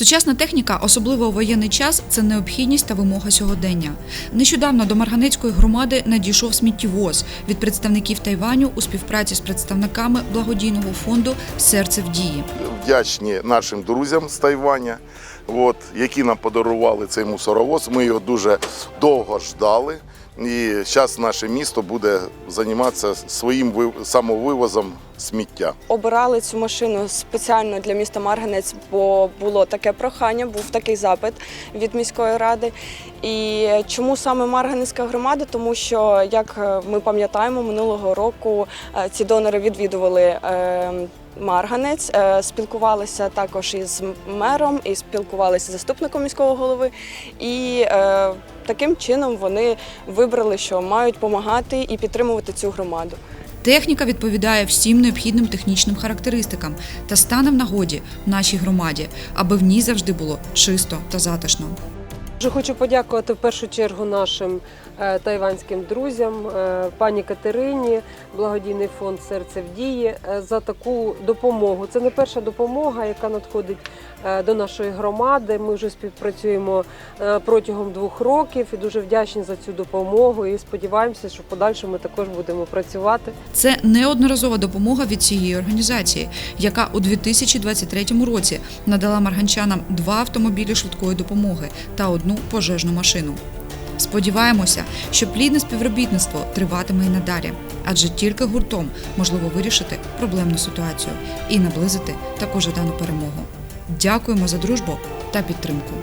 Сучасна техніка, особливо у воєнний час, це необхідність та вимога сьогодення. Нещодавно до Марганецької громади надійшов сміттєвоз від представників Тайваню у співпраці з представниками благодійного фонду Серце в дії. вдячні нашим друзям з Тайваня, от, які нам подарували цей мусоровоз. Ми його дуже довго ждали. І зараз наше місто буде займатися своїм ви- самовивозом сміття. Обирали цю машину спеціально для міста Марганець, бо було таке прохання, був такий запит від міської ради. І чому саме Марганецька громада? Тому що, як е, ми пам'ятаємо, минулого року е, ці донори відвідували. Марганець е, спілкувалися також із мером і спілкувалися з заступником міського голови. І е, таким чином вони вибрали, що мають допомагати і підтримувати цю громаду. Техніка відповідає всім необхідним технічним характеристикам та стане в нагоді в нашій громаді, аби в ній завжди було чисто та затишно. Дуже хочу подякувати в першу чергу нашим е, тайванським друзям, е, пані Катерині, благодійний фонд Серце в дії е, за таку допомогу. Це не перша допомога, яка надходить до нашої громади. Ми вже співпрацюємо протягом двох років і дуже вдячні за цю допомогу. І сподіваємося, що в подальшому ми також будемо працювати. Це неодноразова допомога від цієї організації, яка у 2023 році надала марганчанам два автомобілі швидкої допомоги та одну пожежну машину. Сподіваємося, що плідне співробітництво триватиме і надалі, адже тільки гуртом можливо вирішити проблемну ситуацію і наблизити також дану перемогу. Дякуємо за дружбу та підтримку.